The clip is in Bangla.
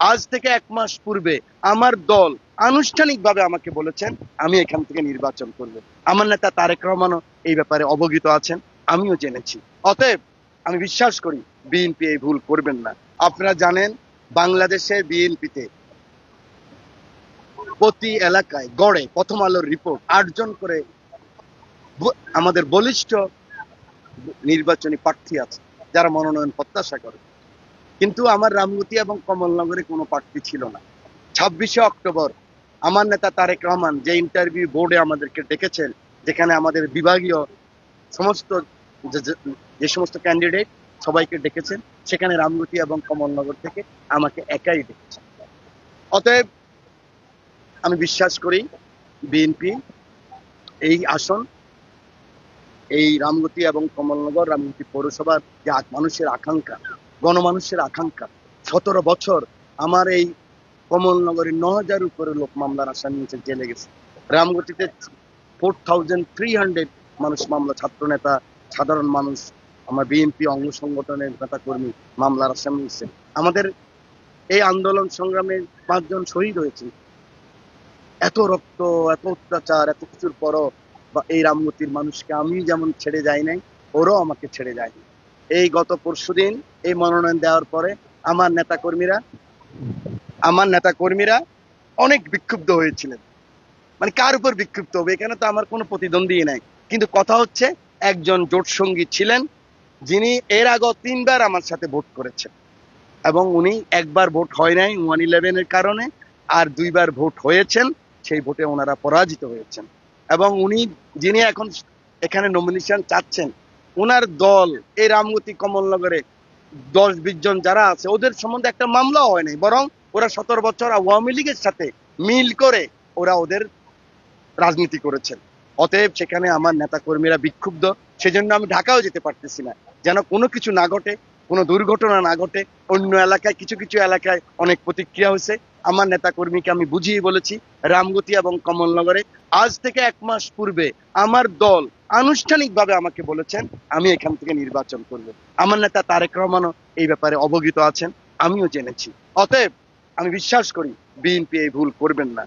আজ থেকে এক মাস পূর্বে আমার দল আনুষ্ঠানিকভাবে আমাকে বলেছেন, আমি এখান থেকে নির্বাচন করব। আমার নেতা তারেক রহমানও এই ব্যাপারে অবগত আছেন, আমিও জেনেছি। অতএব আমি বিশ্বাস করি, বিএনপি এই ভুল করবেন না। আপনারা জানেন, বাংলাদেশে বিএনপিতে প্রতি এলাকায় গড়ে প্রথম আলোর রিপোর্ট। আটজন করে আমাদের বলিষ্ঠ নির্বাচনী প্রার্থী আছে, যারা মনোনয়ন প্রত্যাশা করে। কিন্তু আমার রামগতি এবং কমলনগরে কোনো প্রার্থী ছিল না। ছাব্বিশে অক্টোবর আমার নেতা তারেক রহমান যে ইন্টারভিউ বোর্ডে আমাদেরকে ডেকেছেন, যেখানে আমাদের বিভাগীয় সমস্ত যে- সমস্ত ক্যান্ডিডেট সবাইকে ডেকেছেন, সেখানে রামগতি এবং কমলনগর থেকে আমাকে একাই ডেকেছেন। অতএব আমি বিশ্বাস করি বিএনপি এই আসন, এই রামগতি এবং কমলনগর রামগতি পৌরসভার যে মানুষের আকাঙ্ক্ষা গণমানুষের আকাঙ্ক্ষা। সতেরো বছর আমার এই কমলনগরের ন হাজার উপরে লোক মামলার আশা নিয়েছে জেলে গেছে। রামগতিতে ফোর থাউজেন্ড থ্রি হান্ড্রেড মানুষ মামলা, ছাত্র নেতা, সাধারণ মানুষ, আমার বিএনপি অঙ্গ সংগঠনের নেতা কর্মী মামলার আসামি হয়েছে। আমাদের এই আন্দোলন সংগ্রামে পাঁচজন শহীদ হয়েছে। এত রক্ত, এত অত্যাচার, এত কিছুর পরও বা এই রামগতির মানুষকে আমি যেমন ছেড়ে যাই নাই, ওরাও আমাকে ছেড়ে যায়নি। এই গত পরশুদিন এই মনোনয়ন দেওয়ার পরে আমার নেতা কর্মীরা আমার নেতা কর্মীরা অনেক বিক্ষুব্ধ হয়েছিলেন। মানে কার উপর বিক্ষুব্ধ হবে? এখানে তো আমার কোনো প্রতিদ্বন্দ্বী নাই। কিন্তু কথা হচ্ছে, একজন জোট সঙ্গী ছিলেন যিনি এর আগে তিনবার আমার সাথে ভোট করেছেন। এবং উনি একবার ভোট হয় নাই ওয়ান ইলেভেনের কারণে, আর দুইবার ভোট হয়েছেন, সেই ভোটে ওনারা পরাজিত হয়েছেন। এবং উনি যিনি এখন এখানে নমিনেশন চাচ্ছেন ওনার দল এই রামগতি কমলনগরে দশ বিশ জন যারা আছে, ওদের সম্বন্ধে একটা মামলাও হয় নাই, বরং ওরা সতেরো বছর আওয়ামী লীগের সাথে মিল করে ওরা ওদের রাজনীতি করেছেন। অতএব সেখানে আমার নেতা কর্মীরা বিক্ষুব্ধ, সেজন্য আমি ঢাকাও যেতে পারতেছি না। যেন কোনো কিছু না ঘটে, কোনো দুর্ঘটনা না ঘটে, অন্য এলাকায়, কিছু কিছু এলাকায় অনেক প্রতিক্রিয়া হয়েছে। আমার নেতা কর্মীকে আমি বুঝিয়ে বলেছি, রামগতি এবং কমলনগরে আজ থেকে এক মাস পূর্বে আমার দল আনুষ্ঠানিকভাবে আমাকে বলেছেন, আমি এখান থেকে নির্বাচন করব। আমার নেতা তারেক রহমানও এই ব্যাপারে অবগত আছেন, আমিও জেনেছি। অতএব আমি বিশ্বাস করি, বিএনপি এই ভুল করবেন না।